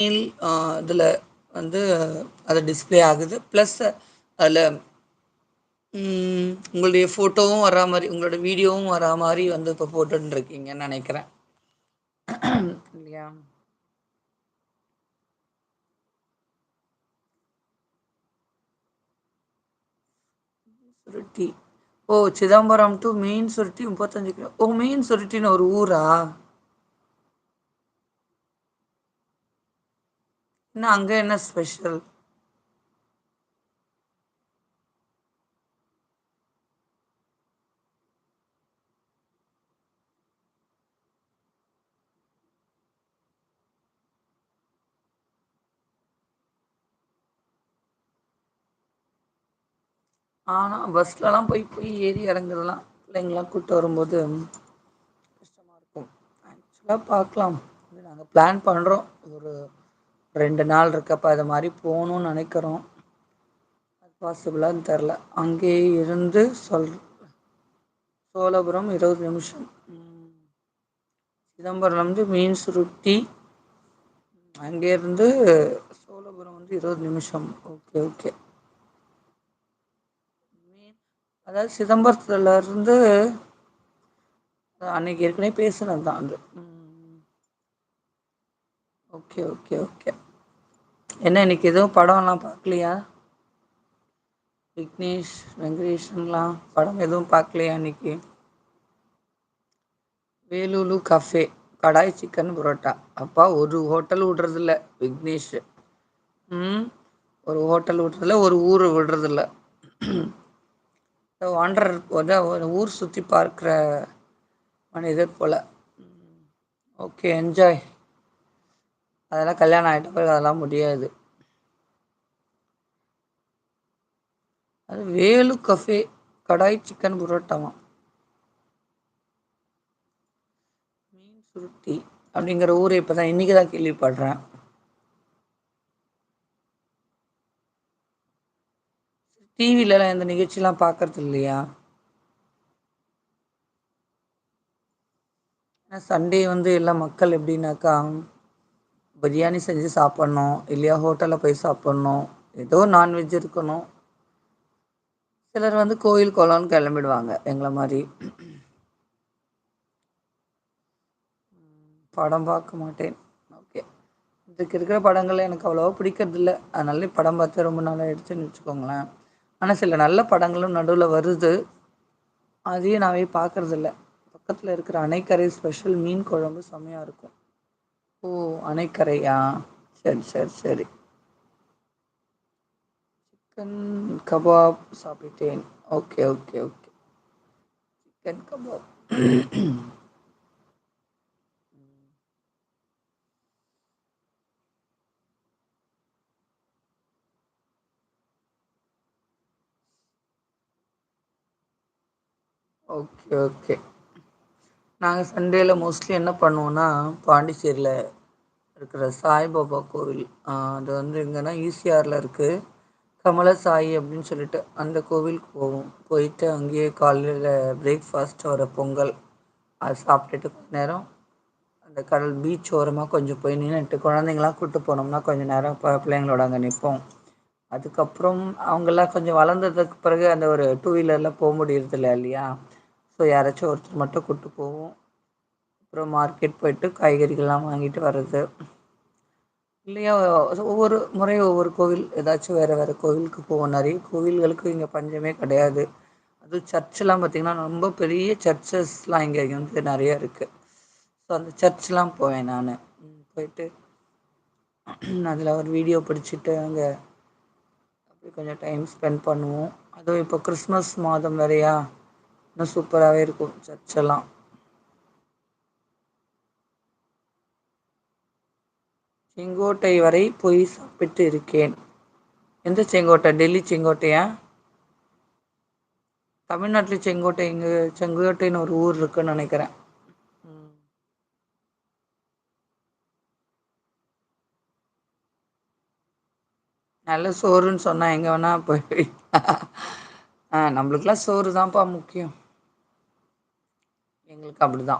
இல் இதில் வந்து அது டிஸ்பிளே ஆகுது. ப்ளஸ் அதுல உங்களுடைய ஃபோட்டோவும் வரா மாதிரி உங்களோட வீடியோவும் வரா மாதிரி வந்து இப்போ போட்டுருக்கீங்கன்னு நினைக்கிறேன். இல்லையா? சுருட்டி. ஓ சிதம்பரம் டு மெயின் சுருட்டி முப்பத்தஞ்சு கிலோ ஓ மெயின் சுருட்டின்னு ஒரு ஊரா? இன்னும் அங்கே என்ன ஸ்பெஷல் ஆனால் பஸ்லலாம் போய் போய் ஏறி இறங்குறலாம் பிள்ளைங்களாம் கூப்பிட்டு வரும்போது கஷ்டமா இருக்கும். ஆக்சுவலாக பார்க்கலாம். நாங்கள் பிளான் பண்ணுறோம் ஒரு ரெண்டு நாள் இருக்கப்போ அது மாதிரி போகணும்னு நினைக்கிறோம். அது பாசிபிளான்னு தெரில அங்கேயே இருந்து சொல் சோழபுரம் இருபது நிமிஷம். ம் மீன்ஸ் மீன் சுருட்டி அங்கேருந்து சோழபுரம் வந்து இருபது நிமிஷம். Okay okay. அதாவது சிதம்பரத்துல இருந்து அன்னைக்கு ஏற்கனவே பேசுனதுதா அது. ஓகே ஓகே ஓகே என்ன இன்னைக்கு எதுவும் படம்லாம் பார்க்கலையா? விக்னேஷ் வெங்கடேஷன்லாம் படம் எதுவும் பார்க்கலையா இன்னைக்கு? வேலூலு கஃபே கடாய் சிக்கன் புரோட்டா. அப்பா ஒரு ஹோட்டல் விடுறதில்ல விக்னேஷ். ம் ஒரு ஹோட்டல் விடுறதில்ல ஒரு ஊர் விடுறதில்ல. ஒன்றர் ஒரு ஊர் சுற்றி பார்க்குற மனிதர் போல். ஓகே என்ஜாய் அதெல்லாம் கல்யாணம் ஆகிட்ட பிறகு அதெல்லாம் முடியாது. அது வேலு கஃபே கடாய் சிக்கன் புரோட்டாவா? மீன் சுருட்டி அப்படிங்கிற ஊரை இப்போ தான் இன்றைக்கி தான் கேள்விப்படுறேன். டிவிலலாம் இந்த நிகழ்ச்சிலாம் பார்க்கறது இல்லையா? ஏன்னா சண்டே வந்து எல்லா மக்கள் எப்படின்னாக்கா பிரியாணி செஞ்சு சாப்பிட்ணும் இல்லையா ஹோட்டலில் போய் சாப்பிட்ணும் ஏதோ நான்வெஜ் இருக்கணும். சிலர் வந்து கோயில் குளம்னு கிளம்பிடுவாங்க எங்களை மாதிரி. படம் பார்க்க மாட்டேன். ஓகே இதுக்கு இருக்கிற படங்கள் எனக்கு அவ்வளோவா பிடிக்கிறதில்ல. அதனால படம் பார்த்து ரொம்ப நாள் ஆயிடுச்சுன்னு வச்சுக்கோங்களேன். ஆனால் சில நல்ல படங்களும் நடுவில் வருது. அதையும் நான் பார்க்குறதில்ல. பக்கத்தில் இருக்கிற அணைக்கரை ஸ்பெஷல் மீன் குழம்பு செம்மையாக இருக்கும். ஓ அணைக்கரையா? சரி சரி சரி. சிக்கன் கபாப் சாப்பிட்டேன். Okay okay okay chicken kebab okay okay நாங்கள் சண்டேல மோஸ்ட்லி என்ன பண்ணுவோன்னா பாண்டிச்சேரியில் இருக்கிற சாய்பாபா கோவில் அது வந்து எங்கன்னா ஈசிஆரில் இருக்குது கமலசாயி அப்படின்னு கமல சாயி சொல்லிட்டு அந்த கோவிலுக்கு போவோம். போயிட்டு அங்கேயே காலையில் பிரேக்ஃபாஸ்ட் ஒரு பொங்கல் அது சாப்பிட்டுட்டு கொஞ்ச நேரம் அந்த கடல் பீச் ஓரமாக கொஞ்சம் போய் நின்றுட்டு குழந்தைங்களாம் கூப்பிட்டு போனோம்னா கொஞ்சம் நேரம் பிள்ளைங்களோட அங்கே நிற்போம் அதுக்கப்புறம் அவங்கெல்லாம் கொஞ்சம் வளர்ந்ததுக்கு பிறகு அந்த ஒரு டூ வீலர்லாம் போக முடியறதில்ல இல்லையா? ஸோ யாராச்சும் ஒருத்தர் மட்டும் கூட்டு போவோம். அப்புறம் மார்க்கெட் போயிட்டு காய்கறிகள்லாம் வாங்கிட்டு வர்றது. இல்லையா ஒவ்வொரு முறையும் ஒவ்வொரு கோவில் ஏதாச்சும் வேறு வேறு கோவிலுக்கு போவோம். நிறைய கோவில்களுக்கு இங்கே பஞ்சமே கிடையாது. அது சர்ச்செலாம் பார்த்திங்கன்னா ரொம்ப பெரிய சர்ச்சஸ்லாம் இங்கே வந்து நிறையா இருக்குது ஸோ அந்த சர்ச்லாம் போவேன் நான். போயிட்டு அதில் ஒரு வீடியோ பிடிச்சிட்டு அங்கே அப்படி கொஞ்சம் டைம் ஸ்பெண்ட் பண்ணுவோம். அதுவும் இப்போ கிறிஸ்மஸ் மாதம் வேறையா? இன்னு சூப்பராகவே இருக்கும் சர்ச் எல்லாம். செங்கோட்டை வரை போய் சாப்பிட்டு இருக்கேன். எந்த செங்கோட்டை? டெல்லி செங்கோட்டையா? தமிழ்நாட்டில் செங்கோட்டை இங்க செங்கோட்டைன்னு ஒரு ஊர் இருக்குன்னு நினைக்கிறேன். நல்ல சோறுன்னு சொன்னால் எங்கே வேணால் போய் ஆ நம்மளுக்கெல்லாம் சோறு தான்ப்பா முக்கியம். எங்களுக்கு அப்டிதா